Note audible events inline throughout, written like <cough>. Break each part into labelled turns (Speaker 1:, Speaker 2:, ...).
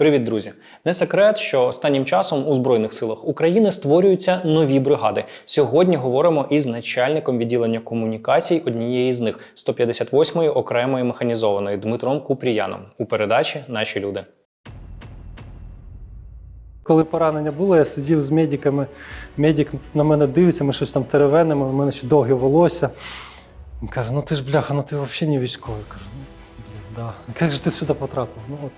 Speaker 1: Привіт, друзі! Не секрет, що останнім часом у Збройних силах України створюються нові бригади. Сьогодні говоримо із начальником відділення комунікацій однієї з них 158-ї окремої механізованої Дмитром Купріяном у передачі Наші люди.
Speaker 2: Коли поранення було, я сидів з медиками. Медик на мене дивиться, ми щось там теревенимо, у мене ще довге волосся. Він каже: ну ти ж бляха, ну ти взагалі не військовий. Кажу, да. Як же ти сюди потрапив? Ну вот,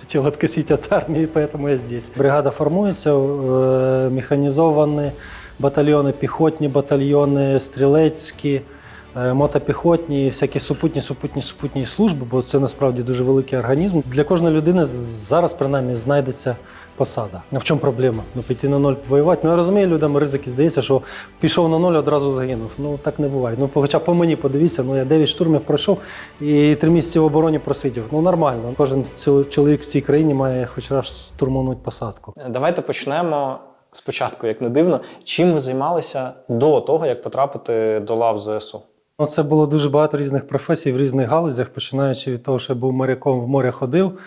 Speaker 2: хотел откосить від армії, тому я здесь. Бригада формується, э, механізовані батальйони, піхотні батальйони, стрілецькі. э, Мотопіхотні, всякі супутні, супутні, супутні служби, бо це насправді дуже великий організм. Для кожної людини зараз принаймні знайдеться посада. Ну в чому проблема? Ну піти на ноль воювати. Ну я розумію, людям ризики здається, що пішов на ноль, одразу загинув. Ну так не буває. Ну хоча по мені подивіться, ну я 9 штурмів пройшов і три місяці в обороні просидів. Ну нормально. Кожен чоловік в цій країні має хоч раз штурманути посадку.
Speaker 1: Давайте почнемо спочатку, як не дивно. Чим ви займалися до того, як потрапити до лав ЗСУ?
Speaker 2: Ну, це було дуже багато різних професій в різних галузях, починаючи від того, що я був моряком в море ходив.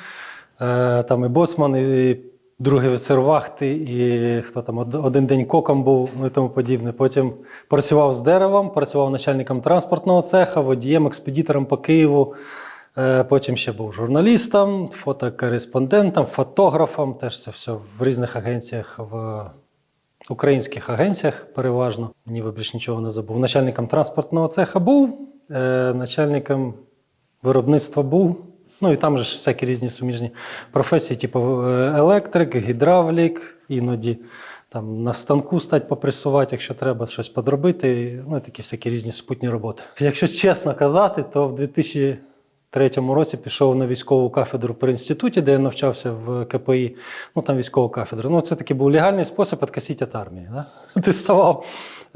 Speaker 2: Е, там і боцман, і другий офіцер вахти, і хто там один день коком був, ну і тому подібне. Потім працював з деревом, працював начальником транспортного цеха, водієм, експедітором по Києву. Е, Потім ще був журналістом, фотокореспондентом, фотографом. Теж це все в різних агенціях в українських агенціях переважно. Ніби більш нічого не забув. Начальником транспортного цеха був, е, начальником виробництва був. Ну і там же ж всякі різні суміжні професії, типу е, електрик, гідравлік, іноді там на станку стати попресувати, якщо треба щось подробити. Ну і такі всякі різні супутні роботи. Якщо чесно казати, то в 2003 році пішов на військову кафедру при інституті, де я навчався в КПІ. Ну там військова кафедра. Ну це такий був легальний спосіб відкосити від армії. Да? <laughs> Ти ставав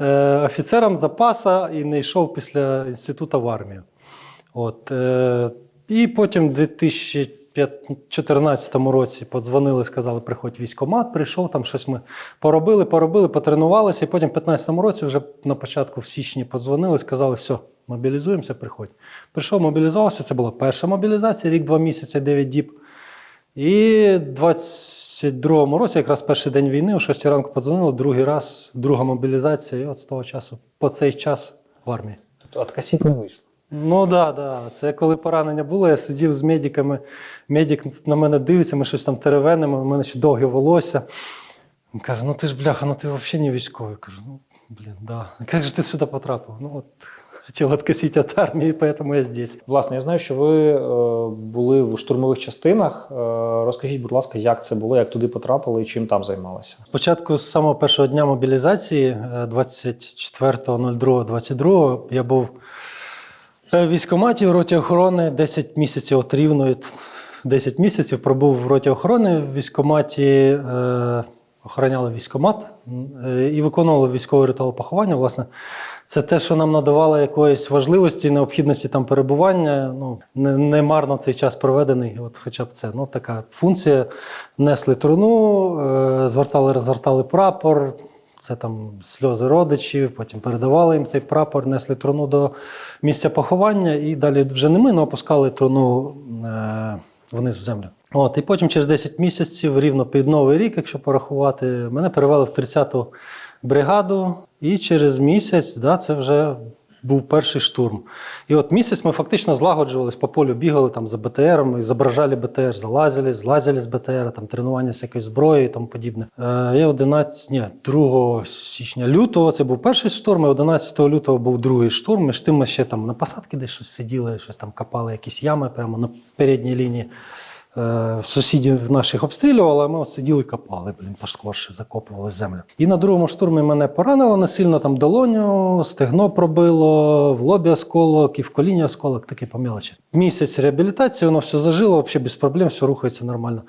Speaker 2: е, офіцером запаса і не йшов після інституту в армію. От, е, і потім в 2014 році подзвонили, сказали, приходь в військкомат, прийшов, там щось ми поробили, поробили, потренувалися. І потім в 2015 році, вже на початку в січні подзвонили, сказали, все, мобілізуємося, приходь. Прийшов, мобілізувався, це була перша мобілізація, рік, два місяці, 9 діб. І в 22-му році, якраз перший день війни, о 6 ранку подзвонили, другий раз, друга мобілізація, і от з того часу, по цей час в армії.
Speaker 1: Тобто откасіть не вийшло.
Speaker 2: Ну так, да, да. це коли поранення було, я сидів з медиками. Медик на мене дивиться, ми щось там теревенимо, у мене ще довге волосся. Він каже: ну ти ж бляха, ну ти взагалі не військовий. Кажу, ну блін, да. Як же ти сюди потрапив? Ну от хотів відкосити від армії, тому я здесь.
Speaker 1: Власне, я знаю, що ви е, були в штурмових частинах. Е, розкажіть, будь ласка, як це було, як туди потрапили і чим там займалися?
Speaker 2: Спочатку з самого першого дня мобілізації, е, 24.02.22, я був е, в військкоматі в роті охорони 10 місяців от рівно 10 місяців пробув в роті охорони в військкоматі, е, охороняли військкомат е, і виконували військовий ритуал поховання. Власне, це те, що нам надавало якоїсь важливості, необхідності там перебування. Ну, не, не марно цей час проведений, от хоча б це. Ну, така функція. Несли труну, е, згортали, розгортали прапор. Це там сльози родичів, потім передавали їм цей прапор, несли труну до місця поховання, і далі вже не ми, але опускали труну е, вниз в землю. От, і потім через 10 місяців, рівно під Новий рік, якщо порахувати, мене перевели в 30-ту бригаду, і через місяць да, це вже був перший штурм. І от місяць ми фактично злагоджувались по полю, бігали там за БТРом, і зображали БТР, залазили, злазили з БТР, там тренування всякої зброї і тому подібне. Е, я 11, ні, 2 січня лютого це був перший штурм, і 11 лютого був другий штурм. Між тим ми ще там на посадки десь щось сиділи, щось там копали якісь ями прямо на передній лінії. Е, Сусідів наших обстрілювали, а ми сиділи копали, блін, поскорше, закопували землю. І на другому штурмі мене поранило не сильно там долоню, стегно пробило, в лобі осколок і в коліні осколок, такі по мелочі. Місяць реабілітації, воно все зажило, взагалі без проблем, все рухається нормально.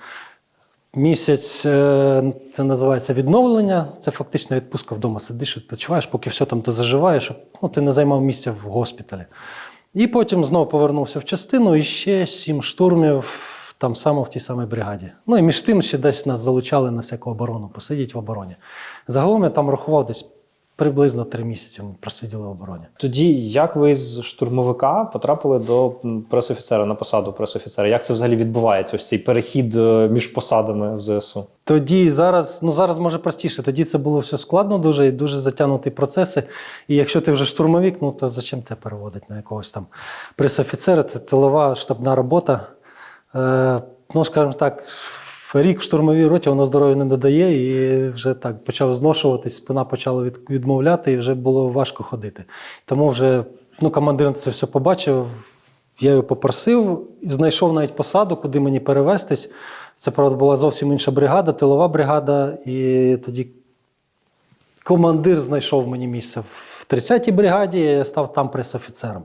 Speaker 2: Місяць е, це називається відновлення. Це фактично відпустка вдома. Сидиш, відпочиваєш, поки все там ти заживаєш, щоб ну, ти не займав місця в госпіталі. І потім знову повернувся в частину і ще сім штурмів там само в тій самій бригаді. Ну і між тим ще десь нас залучали на всяку оборону, посидіть в обороні. Загалом я там рахував десь приблизно три місяці ми просиділи в обороні.
Speaker 1: Тоді як ви з штурмовика потрапили до пресофіцера на посаду пресофіцера? Як це взагалі відбувається? Ось цей перехід е, між посадами в ЗСУ?
Speaker 2: Тоді і зараз, ну зараз може простіше. Тоді це було все складно дуже і дуже затягнуті процеси. І якщо ти вже штурмовик, ну то зачем тебе переводити на якогось там пресофіцера? Це тилова штабна робота. Е, ну, скажімо так, рік в штурмовій роті воно здоров'я не додає, і вже так почав зношуватись, спина почала від, відмовляти, і вже було важко ходити. Тому вже ну, командир це все побачив. Я його попросив, знайшов навіть посаду, куди мені перевестись. Це, правда, була зовсім інша бригада, тилова бригада. І тоді командир знайшов мені місце в 30-й бригаді, я став там пресофіцером.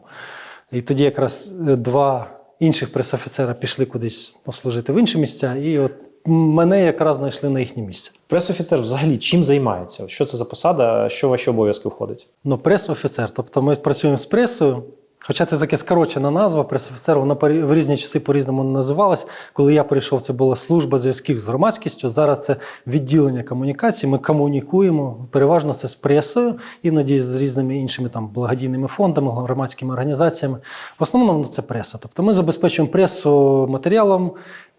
Speaker 2: І тоді якраз е, два інших пресофіцера пішли кудись ну, служити в інші місця, і от мене якраз знайшли на їхнє місце.
Speaker 1: Пресофіцер взагалі чим займається? Що це за посада? Що в ваші обов'язки входить?
Speaker 2: Ну, прес-офіцер. Тобто ми працюємо з пресою. Хоча це таке скорочена назва, прес-офіцер, вона в різні часи по-різному називалась. Коли я прийшов, це була служба зв'язків з громадськістю. Зараз це відділення комунікацій. Ми комунікуємо. Переважно це з пресою, іноді з різними іншими там благодійними фондами, громадськими організаціями. В основному ну, це преса. Тобто ми забезпечуємо пресу матеріалом,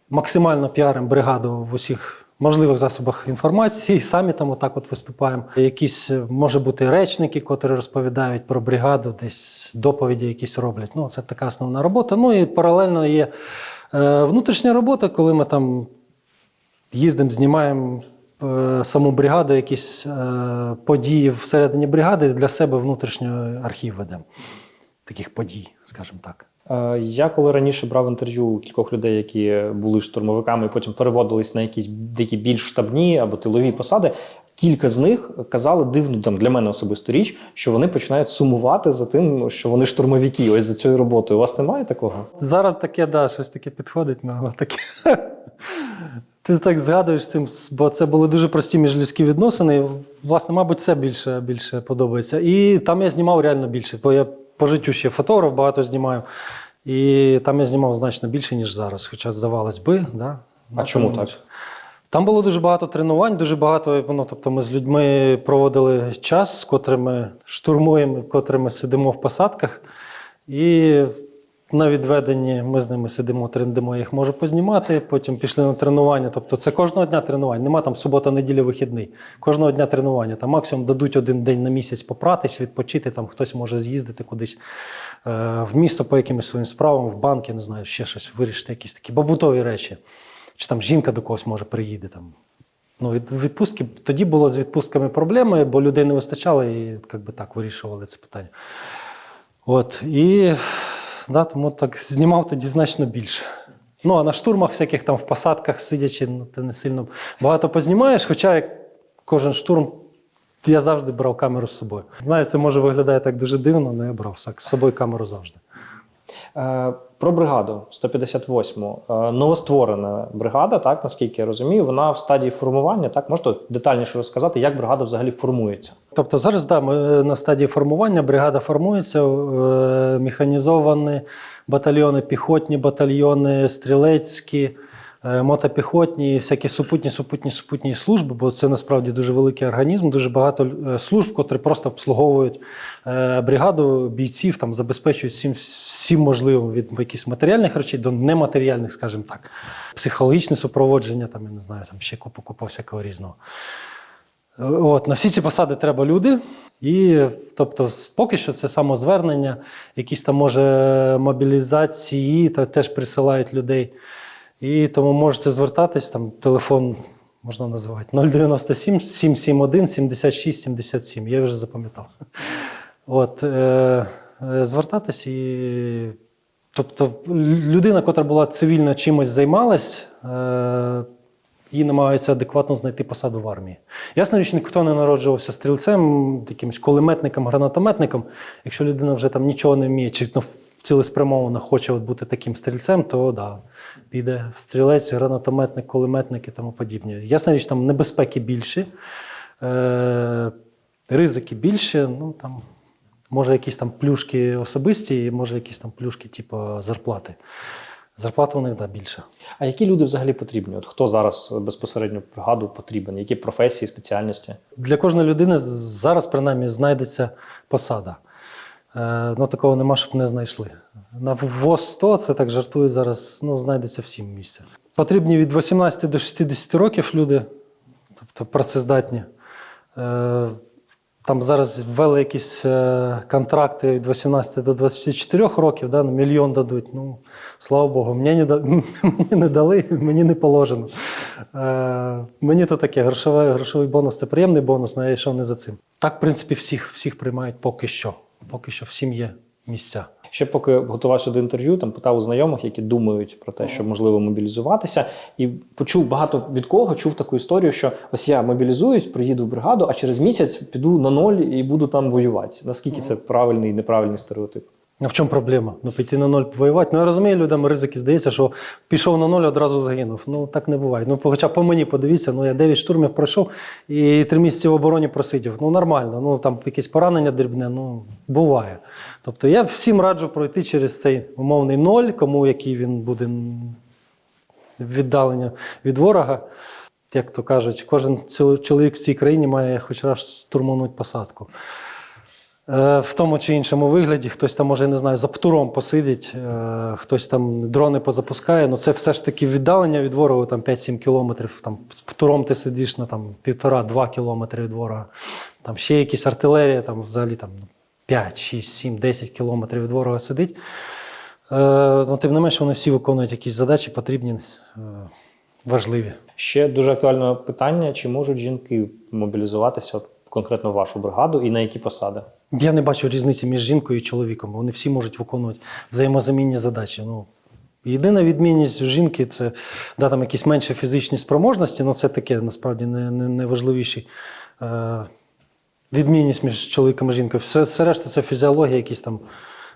Speaker 2: максимально піаримо бригаду в усіх можливих засобах інформації, самі там отак от виступаємо. Якісь е, може бути речники, котрі розповідають про бригаду, десь доповіді якісь роблять. Ну, це така основна робота. Ну і паралельно є е, внутрішня робота, коли ми там їздимо, знімаємо е, саму бригаду, якісь е, події всередині бригади для себе внутрішньо архів ведемо. Таких подій, скажімо так.
Speaker 1: Е, Я коли раніше брав інтерв'ю кількох людей, які були штурмовиками, і потім переводились на якісь такі більш штабні або тилові посади. Кілька з них казали дивну там для мене особисту річ, що вони починають сумувати за тим, що вони штурмовики. Ось за цією роботою. У вас немає такого?
Speaker 2: Зараз таке, да, щось таке підходить, ну, таке. <laughs> Ти так згадуєш цим, бо це були дуже прості міжлюдські відносини. Власне, мабуть, це більше, більше подобається. І там я знімав реально більше, бо я по життю ще фотограф, багато знімаю. І там я знімав значно більше, ніж зараз. Хоча, здавалось би, да.
Speaker 1: А чому так?
Speaker 2: Там було дуже багато тренувань, дуже багато. Ну, тобто ми з людьми проводили час, з котрими штурмуємо, котрими сидимо в посадках. І на відведенні ми з ними сидимо, трендимо, їх можу познімати. Потім пішли на тренування. Тобто це кожного дня тренувань. Нема там субота, неділя, вихідний. Кожного дня тренування. Там максимум дадуть один день на місяць попратись, відпочити. Там хтось може з'їздити кудись е, в місто по якимось своїм справам, в банк, я не знаю, ще щось, вирішити якісь такі побутові речі. Чи там жінка до когось може приїде там. Ну, від, відпустки тоді було з відпустками проблеми, бо людей не вистачало і як так вирішували це питання. От, і да, тому так знімав тоді значно більше. Ну, а на штурмах, всяких там в посадках сидячи, ну, ти не сильно багато познімаєш, хоча як кожен штурм я завжди брав камеру з собою. Знаю, це може виглядає так дуже дивно, але я брав з собою камеру завжди.
Speaker 1: Е, Про бригаду 158-му. Е, Новостворена бригада, так наскільки я розумію, вона в стадії формування. Так можете детальніше розказати, як бригада взагалі формується?
Speaker 2: Тобто зараз да, ми на стадії формування, бригада формується, е, механізовані батальйони, піхотні батальйони, стрілецькі, е, мотопіхотні, всякі супутні, супутні, супутні служби, бо це насправді дуже великий організм, дуже багато е, служб, котрі просто обслуговують е, бригаду бійців, там забезпечують всім, всім можливим від якихось матеріальних речей до нематеріальних, скажімо так, психологічне супроводження, там, я не знаю, там ще купу купу всякого різного. От, на всі ці посади треба люди. І тобто, поки що це самозвернення, якісь там може мобілізації, та теж присилають людей. І тому можете звертатись, там телефон можна називати 097 771 76 77. Я вже запам'ятав. От, е, е, звертатись і. Тобто, людина, яка була цивільно чимось займалась, е, їй намагаються адекватно знайти посаду в армії. Ясно, що ніхто не народжувався стрільцем, якимось кулеметником, гранатометником. Якщо людина вже там нічого не вміє, чи ну, цілеспрямовано хоче от бути таким стрільцем, то да, піде в стрілець, гранатометник, кулеметник і тому подібне. Ясна річ, там небезпеки більші, е- ризики більші. Ну, там, може, якісь там плюшки особисті, і може якісь там плюшки, типу зарплати Зарплата у них да, більша.
Speaker 1: А які люди взагалі потрібні? От хто зараз безпосередньо бригаду потрібен? Які професії, спеціальності?
Speaker 2: Для кожної людини зараз принаймні знайдеться посада. Е, ну, такого нема, щоб не знайшли. На ВОЗ 100 це так жартую зараз, ну, знайдеться всім місце. Потрібні від 18 до 60 років люди, тобто працездатні. Е, там зараз ввели якісь е, контракти від 18 до 24 років, да, ну, мільйон дадуть. Ну, слава Богу, мені не, <laughs> мені не дали, мені не положено. Е, мені то таке, грошовий, грошовий бонус це приємний бонус, але я йшов не за цим. Так, в принципі, всіх, всіх приймають поки що. Поки що всім є місця.
Speaker 1: Ще поки готувався до інтерв'ю, там питав у знайомих, які думають про те, що можливо мобілізуватися, і почув багато від кого чув таку історію, що ось я мобілізуюсь, приїду в бригаду, а через місяць піду на ноль і буду там воювати. Наскільки це правильний і неправильний стереотип?
Speaker 2: А в чому проблема? Ну, піти на ноль воювати. Ну, я розумію, людям ризики здається, що пішов на ноль, одразу загинув. Ну, так не буває. Ну, хоча по мені подивіться, ну я 9 штурмів пройшов і 3 місяці в обороні просидів. Ну, нормально. Ну, там якесь поранення дрібне, ну, буває. Тобто я всім раджу пройти через цей умовний ноль, кому який він буде віддалення від ворога. Як то кажуть, кожен чоловік в цій країні має хоч раз штурмануть посадку. Е, В тому чи іншому вигляді хтось там, може, не знаю, за птуром посидить, е, хтось там дрони позапускає. Ну це все ж таки віддалення від ворога там 5-7 кілометрів. Там з птуром ти сидиш на там півтора-два кілометри від ворога. Там ще якісь артилерія, там взагалі там 5, 6, 7, 10 кілометрів від ворога сидить. Е, Ну, тим не менше, вони всі виконують якісь задачі, потрібні, важливі.
Speaker 1: Ще дуже актуальне питання: чи можуть жінки мобілізуватися конкретно в вашу бригаду і на які посади?
Speaker 2: Я не бачу різниці між жінкою і чоловіком. Вони всі можуть виконувати взаємозамінні задачі. Ну, єдина відмінність у жінки це да, там якісь менші фізичні спроможності, ну це таке насправді не, не, не. Е, відмінність між чоловіком і жінкою. Все, все решта це фізіологія, якісь там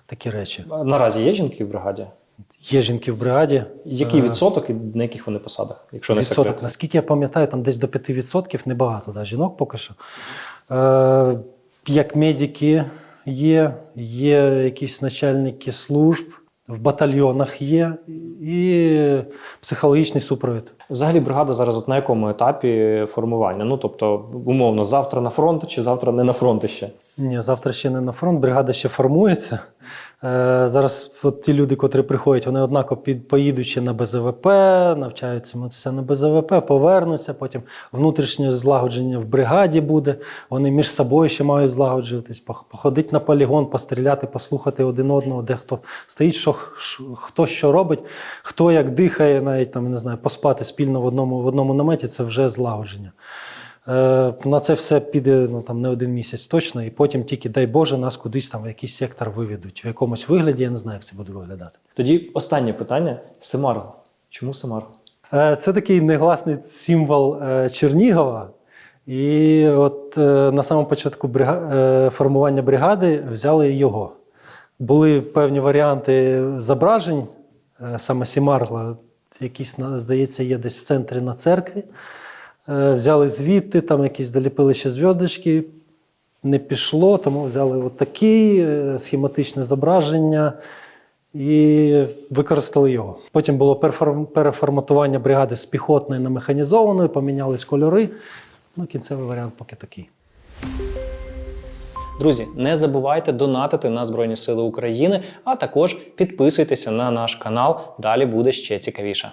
Speaker 2: такі речі.
Speaker 1: Наразі є жінки в бригаді?
Speaker 2: Є жінки в бригаді.
Speaker 1: Який
Speaker 2: Е,
Speaker 1: відсоток і на яких вони посадах? Якщо не
Speaker 2: відсоток.
Speaker 1: секрет?
Speaker 2: Наскільки я пам'ятаю, там десь до 5% небагато да, жінок поки що. Е, як медики є, є якісь начальники служб, в батальйонах є, і психологічний супровід.
Speaker 1: Взагалі бригада зараз от на якому етапі формування? Ну тобто, умовно, завтра на фронт чи завтра не на фронт ще?
Speaker 2: Ні, завтра ще не на фронт, бригада ще формується. Е, зараз от ті люди, котрі приходять, вони однаково під, поїдучи на БЗВП, навчаються на БЗВП, повернуться, потім внутрішнє злагодження в бригаді буде. Вони між собою ще мають злагоджуватись, пох- походити на полігон, постріляти, послухати один одного, де хто стоїть, що, хто що робить, хто як дихає, навіть там, не знаю, поспати спільно в одному, в одному наметі це вже злагодження. Е, на це все піде ну, там, не один місяць точно, і потім тільки, дай Боже, нас кудись там в якийсь сектор виведуть. В якомусь вигляді я не знаю, як це буде виглядати.
Speaker 1: Тоді останнє питання: Семарго. Чому Семарго?
Speaker 2: Е, Це такий негласний символ е, Чернігова. І от на самому початку формування бригади взяли його. Були певні варіанти зображень, саме Сімаргла, якісь, здається, є десь в центрі на церкві. Е, Взяли звідти, там якісь доліпили ще зв'язочки. Не пішло, тому взяли от такі е, схематичне зображення і використали його. Потім було переформатування бригади з піхотної на механізовану, помінялись кольори. Ну, кінцевий варіант поки такий.
Speaker 1: Друзі, не забувайте донатити на Збройні Сили України, а також підписуйтеся на наш канал. Далі буде ще цікавіше.